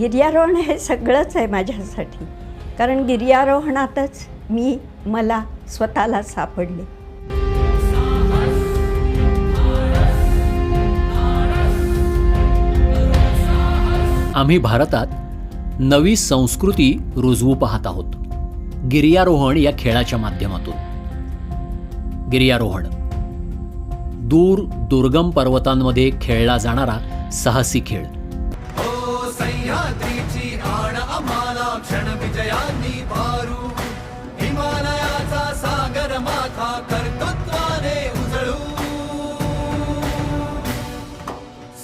गिर्यारोहण हे सगळंच आहे माझ्यासाठी. कारण गिर्यारोहणातच मी मला स्वतःला सापडले. आम्ही भारतात नवी संस्कृती रुजवू पाहत आहोत. गिर्यारोहण या खेळाच्या माध्यमातून. गिर्यारोहण. दूर दुर्गम पर्वतांमध्ये खेळला जाणारा साहसी खेळ. सह्याद्रीची आण आम्हाला क्षण विजयांनी भारू हिमालयाचा सागर माथा कर्तृत्वाने उजळू.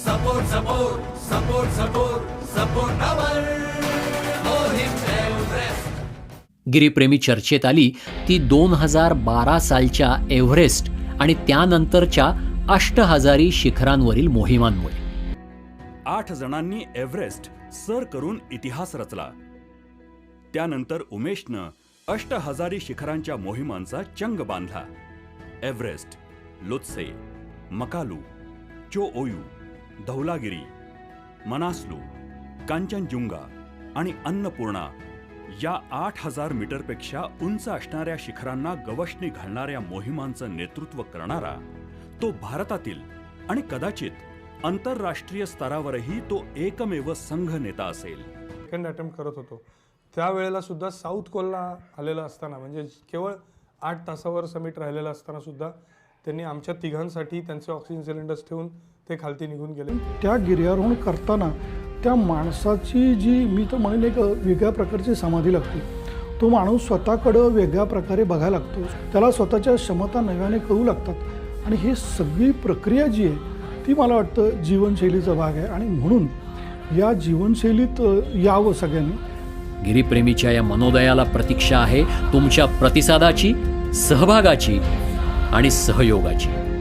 Support support support support support our Giripremi चर्चेत आली ती दोन हजार बारा सालच्या एव्हरेस्ट आणि त्यानंतरच्या अष्टहजारी शिखरांवरील मोहिमांमुळे. आठ जणांनी एव्हरेस्ट सर करून इतिहास रचला. त्यानंतर उमेशनं अष्टहजारी शिखरांच्या मोहिमांचा चंग बांधला. एव्हरेस्ट लोत्से मकालू चो ओयू धौलागिरी मनासलू कांचनजुंगा आणि अन्नपूर्णा या आठ हजार मीटरपेक्षा उंच असणाऱ्या शिखरांना गवसणी घालणाऱ्या मोहिमांचं नेतृत्व करणारा तो भारतातील आणि कदाचित आंतरराष्ट्रीय स्तरावरही तो एकमेव संघ नेता असेल. सेकंड अटेम्प्ट करत होतो. त्यावेळेला सुद्धा साऊथ कोलला आलेलं असताना म्हणजे केवळ आठ तासावर समिट राहिलेलं असताना सुद्धा त्यांनी आमच्या तिघांसाठी त्यांचे ऑक्सिजन सिलेंडर्स ठेवून ते खालती निघून गेले. त्या गिर्यारोहण करताना त्या माणसाची जी मी तर म्हणेन एक वेगळ्या प्रकारची समाधी लागते. तो माणूस स्वतःकडं वेगळ्या प्रकारे बघायला लागतो. त्याला स्वतःच्या क्षमता नव्याने कळू लागतात. आणि ही सगळी प्रक्रिया जी आहे ती मला वाटतं जीवनशैलीचा भाग आहे. आणि म्हणून या जीवनशैलीत यावं सगळ्यांनी. गिरीप्रेमीच्या या मनोदयाला प्रतीक्षा आहे. तुमच्या प्रतिसादाची सहभागाची आणि सहयोगाची.